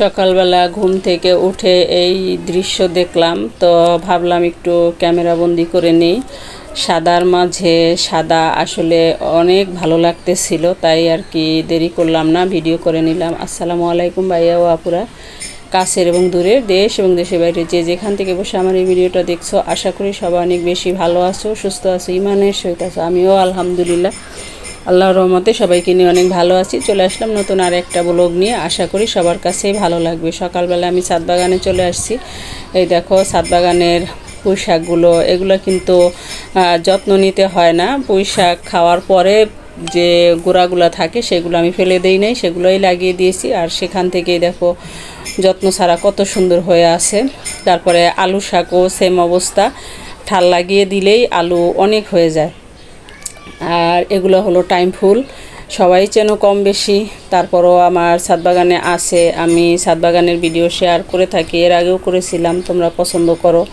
সকালবেলা ঘুম থেকে উঠে এই দৃশ্য দেখলাম, তো ভাবলাম একটু ক্যামেরা বন্দি করে নিই। সাদার মাঝে সাদা আসলে অনেক ভালো লাগতেছিল, তাই আর কি দেরি করলাম না, ভিডিও করে নিলাম। আসসালামু আলাইকুম ভাইয়া ও আপুরা। কাছের এবং দূরের দেশ এবং দেশের বাইরে যে যেখান থেকে বসে আমার এই ভিডিওটা দেখছ, আশা করি সবাই অনেক বেশি ভালো আছো, সুস্থ আছো, ইমানের সহিত আছো। আমিও আলহামদুলিল্লাহ। আল্লাহর রহমতে সবাইকে নিয়ে অনেক ভালো আছি। চলে আসলাম নতুন আর একটা ব্লগ নিয়ে। আশা করি সবার কাছেই ভালো লাগবে। সকালবেলা আমি ছাদ বাগানে চলে আসছি। এই দেখো ছাদ বাগানের পুঁই শাকগুলো এগুলো কিন্তু যত্ন নিতে হয় না। পুঁই শাক খাওয়ার পরে যে গোড়াগুলো থাকে, সেগুলো আমি ফেলে দেই নাই, সেগুলোই লাগিয়ে দিয়েছি। আর সেখান থেকেই দেখো, যত্ন ছাড়া কত সুন্দর হয়ে আছে। তারপরে আলু শাকও সেম অবস্থা। ঠাল লাগিয়ে দিলেই আলু অনেক হয়ে যায়। আর এগুলো হলো টাইম ফুল। সবাই চেনো কম বেশি। তারপরও আমার ছাদ বাগানে আছে। আমি ছাদ বাগানের ভিডিও শেয়ার করে থাকি। এর আগেও করেছিলাম। তোমরা পছন্দ করো।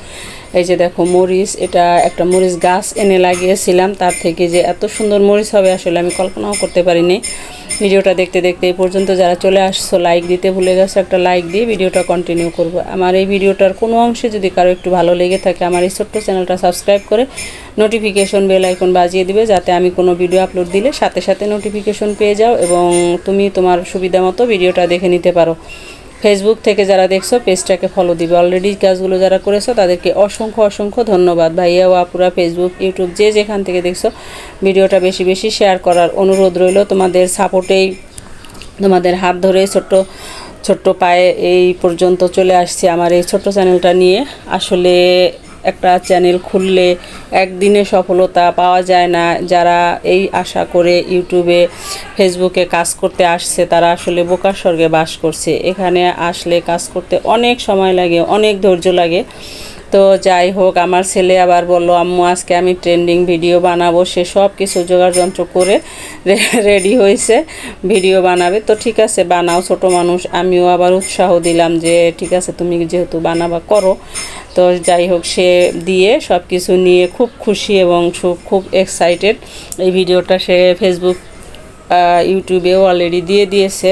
এই যে দেখো মরিচ, এটা একটা মরিচ গাছ এনে লাগিয়েছিলাম। তার থেকে যে এত সুন্দর মরিচ হবে আসলে আমি কল্পনাও করতে পারিনি। ভিডিওটা দেখতে দেখতে এই পর্যন্ত। যারা চলে আসছো লাইক দিতে ভুলে গেছো, একটা লাইক দিয়ে ভিডিওটা কন্টিনিউ করব। আমার এই ভিডিওটার কোনো অংশে যদি কারও একটু ভালো লেগে থাকে, আমার এই ছোট্ট চ্যানেলটা সাবস্ক্রাইব করে নোটিফিকেশন বেল আইকন বাজিয়ে দিবে, যাতে আমি কোনো ভিডিও আপলোড দিলে সাথে সাথে নোটিফিকেশন পেয়ে যাও এবং তুমি তোমার সুবিধা মতো ভিডিওটা দেখে নিতে পারো। ফেসবুক থেকে যারা দেখছ, পেজটাকে ফলো দিবে। অলরেডি কাজগুলো যারা করেছ, তাদেরকে অসংখ্য অসংখ্য ধন্যবাদ। ভাইয়া ও আপুরা ফেসবুক ইউটিউব যে যেখান থেকে দেখছ, ভিডিওটা বেশি বেশি শেয়ার করার অনুরোধ রইল। তোমাদের সাপোর্টেই তোমাদের হাত ধরে ছোট্ট ছোট্ট পায়ে এই পর্যন্ত চলে আসছে আমার এই ছোট্ট চ্যানেলটা নিয়ে। আসলে একটা চ্যানেল খুললে একদিনে সফলতা পাওয়া যায় না। যারা এই আশা করে ইউটিউবে ফেসবুকে কাজ করতে আসছে, তারা আসলে বোকার স্বর্গে বাস করছে। এখানে আসলে কাজ করতে অনেক সময় লাগে, অনেক ধৈর্য লাগে। তো যাই হোক, আমার ছেলে আবার বলল, আম্মু, আজকে আমি ট্রেন্ডিং ভিডিও বানাবো। সে সব কিছু জোগাড় যন্ত্র করে রেডি হয়েছে ভিডিও বানাবে। তো ঠিক আছে, বানাও, ছোট মানুষ। আমিও আবার উৎসাহ দিলাম যে, ঠিক আছে, তুমি যেহেতু বানাবা, করো। তো যাই হোক, সে দিয়ে সব কিছু নিয়ে খুব খুশি এবং খুব এক্সাইটেড এই ভিডিওটা সে ফেসবুক ইউটিউবেও অলরেডি দিয়ে দিয়েছে।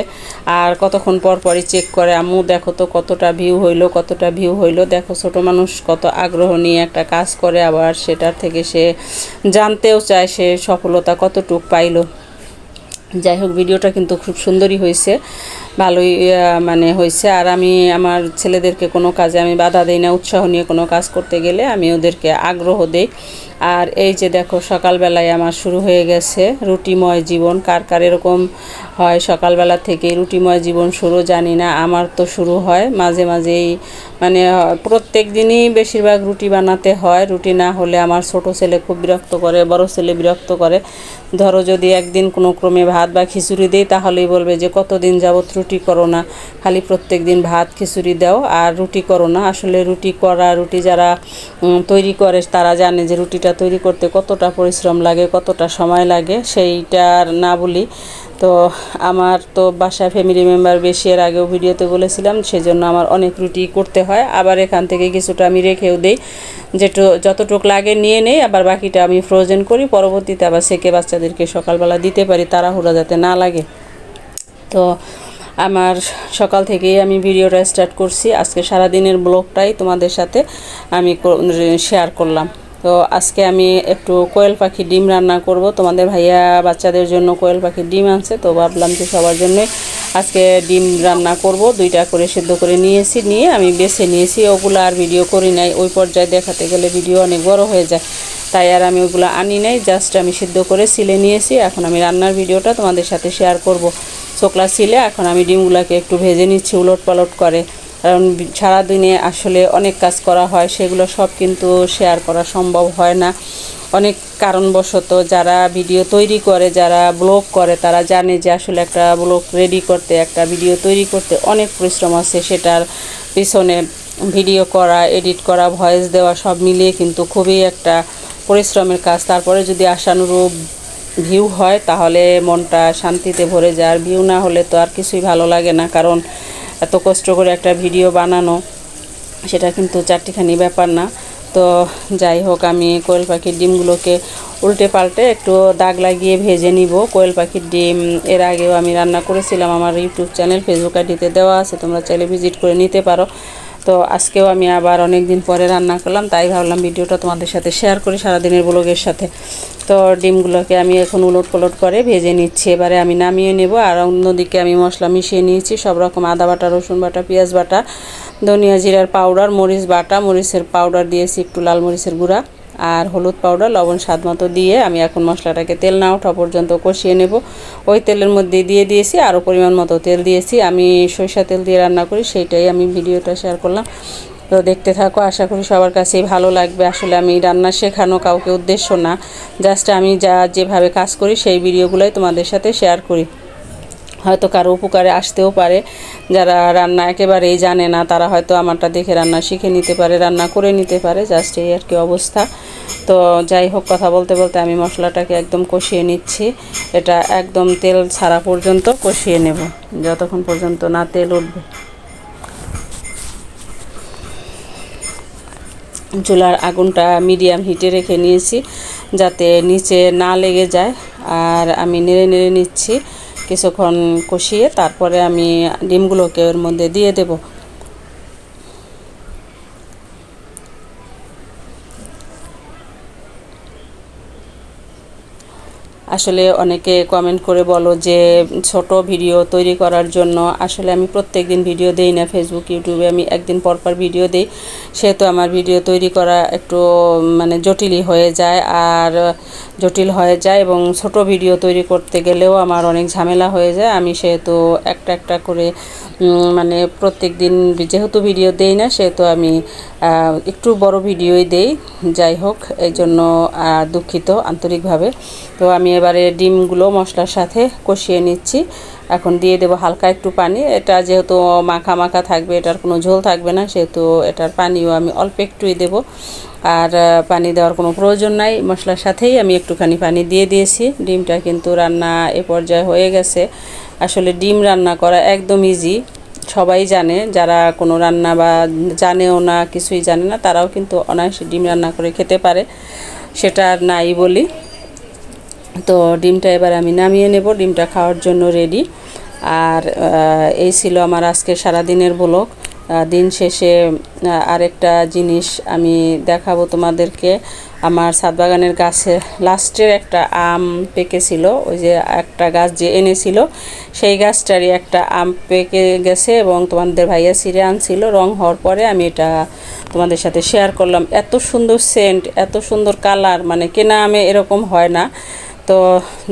আর কতক্ষণ পর পরই চেক করে, আম্মু, দেখো তো কতটা ভিউ হইল, কতটা ভিউ হইল। দেখো, ছোট মানুষ কত আগ্রহ নিয়ে একটা কাজ করে, আবার সেটার থেকে সে জানতেও চায় সে সফলতা কতটুক পাইলো। যাই হোক, ভিডিওটা কিন্তু খুব সুন্দরই হয়েছে। ভালোই মানে হয়েছে। আর আমি আমার ছেলেদেরকে কোনো কাজে আমি বাধা দিই না, উৎসাহ নিয়ে কোনো কাজ করতে গেলে আমি ওদেরকে আগ্রহ দেই। আর এই যে দেখো, সকালবেলায় আমার শুরু হয়ে গেছে রুটিময় জীবন। কার কার এরকম হয় সকালবেলা থেকে রুটিময় জীবন শুরু জানি না, আমার তো শুরু হয় মাঝে মাঝেই। মানে প্রত্যেক দিনই বেশিরভাগ রুটি বানাতে হয়। রুটি না হলে আমার ছোট ছেলে খুব বিরক্ত করে, বড় ছেলে বিরক্ত করে। ধরো যদি একদিন কোনো ক্রমে ভাত বা খিচুড়ি দিই, তাহলেই বলবে যে কতদিন যাবত রুটি করো না। খালি প্রত্যেক দিন ভাত, খিচুড়ি দাও আর রুটি করো না। আসলে রুটি করা, রুটি যারা তৈরি করে, তারা জানে যে রুটিটা তৈরি করতে কতটা পরিশ্রম লাগে, কতটা সময় লাগে, সেইটা আর না বলি। তো আমার তো বাসায় ফ্যামিলি মেম্বার বেশি, এর আগেও ভিডিওতে বলেছিলাম, সেজন্য আমার অনেক রুটি করতে হয়। আবার এখান থেকে কিছুটা আমি রেখেও দিই। যেটু, যতটুক লাগে নিয়ে নেই, আবার বাকিটা আমি ফ্রোজেন করি। পরবর্তীতে আবার সেকে বাচ্চাদেরকে সকালবেলা দিতে পারি, তাড়াহুড়া যাতে না লাগে। তো আমার সকাল থেকেই আমি ভিডিওটা স্টার্ট করছি। আজকে সারাদিনের ব্লগটাই তোমাদের সাথে আমি শেয়ার করলাম। তো আজকে আমি একটু কোয়েল পাখি ডিম রান্না করব। তোমাদের ভাইয়া বাচ্চাদের জন্য কোয়েল পাখির ডিম আনছে, তো ভাবলাম যে সবার জন্য আজকে ডিম রান্না করব। দুইটা করে সেদ্ধ করে নিয়েছি, নিয়ে আমি বেছে নিয়েছি। ওগুলো আর ভিডিও করি নাই। ওই পর্যায়ে দেখাতে গেলে ভিডিও অনেক বড় হয়ে যায়। তাই আর আমি ওগুলো আনি নাই। জাস্ট আমি সিদ্ধ করে সিলে নিয়েছি। এখন আমি রান্নার ভিডিওটা তোমাদের সাথে শেয়ার করব। চোকলা ছিলে, এখন আমি ডিমগুলোকে একটু ভেজে নিচ্ছি, উলট পালট করে। কারণ সারাদিনে আসলে অনেক কাজ করা হয়, সেগুলো সব কিন্তু শেয়ার করা সম্ভব হয় না। অনেক কারণবশত যারা ভিডিও তৈরি করে, যারা ব্লগ করে, তারা জানে যে আসলে একটা ব্লগ রেডি করতে, একটা ভিডিও তৈরি করতে অনেক পরিশ্রম আছে। সেটার পিছনে ভিডিও করা এডিট করা ভয়েস দেওয়া সব মিলিয়ে কিন্তু খুবই একটা পরিশ্রমের কাজ। তারপরে যদি আশানুরূপ ভিউ হয়, তাহলে মনটা শান্তিতে ভরে যায়। আর ভিউ না হলে তো আর কিছুই ভালো লাগে না, কারণ এত কষ্ট করে একটা ভিডিও বানানো, সেটা কিন্তু চারটিখানি ব্যাপার না। তো যাই হোক, আমি কোয়েল পাখির ডিমগুলোকে উল্টে পাল্টে একটু দাগ লাগিয়ে ভেজে নিব। কোয়েল পাখির ডিম, এর আগেও আমি রান্না করেছিলাম, আমার ইউটিউব চ্যানেল, ফেসবুক আইডিতে দেওয়া আছে, তোমরা চাইলে ভিজিট করে নিতে পারো। তো আজকেও আমি আবার অনেক দিন পরে রান্না করলাম, তাই ভাবলাম ভিডিওটা তোমাদের সাথে শেয়ার করি সারাদিনের ব্লগের সাথে। তো ডিমগুলোকে আমি এখন উলট পলট করে ভেজে নিচ্ছি। এবারে আমি নামিয়ে নেব আর অন্যদিকে আমি মশলা মিশিয়ে নিয়েছি। সব রকম আদা বাটা, রসুন বাটা, পেঁয়াজ বাটা, ধনিয়া জিরার পাউডার মরিচ বাটা, মরিচের পাউডার দিয়েছি একটু লাল মরিচের গুঁড়া আর হলুদ পাউডার লবণ স্বাদ মতো দিয়ে আমি এখন মশলাটাকে তেল না ওঠা পর্যন্ত কষিয়ে নেব। ওই তেলের মধ্যে দিয়ে দিয়েছি, আরও পরিমাণ মতো তেল দিয়েছি। আমি সরিষা তেল দিয়ে রান্না করি, সেইটাই আমি ভিডিওটা শেয়ার করলাম। তো দেখতে থাকো, আশা করি সবার কাছেই ভালো লাগবে। আসলে আমি রান্না শেখানো কাউকে উদ্দেশ্য না, জাস্ট আমি যা যেভাবে কাজ করি সেই ভিডিওগুলোই তোমাদের সাথে শেয়ার করি। হয়তো কারও উপকারে আসতেও পারে, যারা রান্না একেবারেই জানে না, তারা হয়তো আমারটা দেখে রান্না শিখে নিতে পারে, রান্না করে নিতে পারে, জাস্ট এই আর কি অবস্থা। তো যাই হোক, কথা বলতে বলতে আমি মশলাটাকে একদম কষিয়ে নিচ্ছি। এটা একদম তেল ছাড়া পর্যন্ত কষিয়ে নেব, যতক্ষণ পর্যন্ত না তেল উঠবে। চুলার আগুনটা মিডিয়াম হিটে রেখে নিয়েছি যাতে নিচে না লেগে যায়। আর আমি নেড়ে নেড়ে নিচ্ছি, কিছুক্ষণ কষিয়ে তারপরে আমি ডিমগুলোকে ওর মধ্যে দিয়ে দেবো। আসলে অনেকে কমেন্ট করে বলো যে, ছোট ভিডিও তৈরি করার জন্য। আসলে আমি প্রত্যেক দিন ভিডিও দেই না ফেসবুক ইউটিউবে আমি একদিন পর পর ভিডিও দিই। সেহেতু আমার ভিডিও তৈরি করা একটু মানে জটিলই হয়ে যায়। আর জটিল হয়ে যায় এবং ছোট ভিডিও তৈরি করতে গেলেও আমার অনেক ঝামেলা হয়ে যায়। আমি সেহেতু একটা একটা করে মানে প্রত্যেক দিন যেহেতু ভিডিও দেই না, সেহেতু আমি একটু বড় ভিডিওই দেই। যাই হোক, এই জন্য দুঃখিত আন্তরিকভাবে। তো আমি এবারে ডিমগুলো মশলার সাথে কষিয়ে নিচ্ছি। এখন দিয়ে দেবো হালকা একটু পানি। এটা যেহেতু মাখা মাখা থাকবে, এটার কোনো ঝোল থাকবে না, সেহেতু এটার পানিও আমি অল্প একটুই দেব। আর পানি দেওয়ার কোনো প্রয়োজন নাই। মশলার সাথেই আমি একটুখানি পানি দিয়ে দিয়েছি। ডিমটা কিন্তু রান্না এ পর্যায়ে হয়ে গেছে। আসলে ডিম রান্না করা একদম ইজি সবাই জানে, যারা কোনো রান্না বা জানেও না, কিছুই জানে না, তারাও কিন্তু অনায়াসে ডিম রান্না করে খেতে পারে। সেটা আর নাই বলি। তো ডিমটা এবার আমি নামিয়ে নেব, ডিমটা খাওয়ার জন্য রেডি আর এই ছিল আমার আজকে সারাদিনের ব্লগ দিন শেষে আরেকটা জিনিস আমি দেখাবো তোমাদেরকে। আমার ছাদ বাগানের গাছে লাস্টের একটা আম পেকেছিল, ওই যে একটা গাছ যে এনেছিল, সেই গাছটারই একটা আম পেকে গেছে এবং তোমাদের ভাইয়া সিরে আনছিল। রং হওয়ার পরে আমি এটা তোমাদের সাথে শেয়ার করলাম। এত সুন্দর সেন্ট এত সুন্দর কালার মানে কেনা আমে এরকম হয় না। তো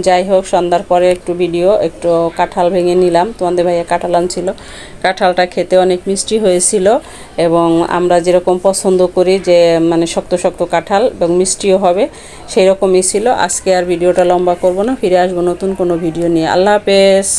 যাই হোক, সন্ধ্যার পরে একটু ভিডিও একটু কাঁঠাল ভেঙে নিলাম। তোমাদের ভাইয়া কাঁঠাল আনছিল। কাঁঠালটা খেতে অনেক মিষ্টি হয়েছিল এবং আমরা যেরকম পছন্দ করি যে মানে শক্ত শক্ত কাঁঠাল এবং মিষ্টিও হবে সেই রকমই ছিল। আজকে আর ভিডিওটা লম্বা করব না, ফিরে আসব নতুন কোনো ভিডিও নিয়ে। আল্লাহ হাফেজ।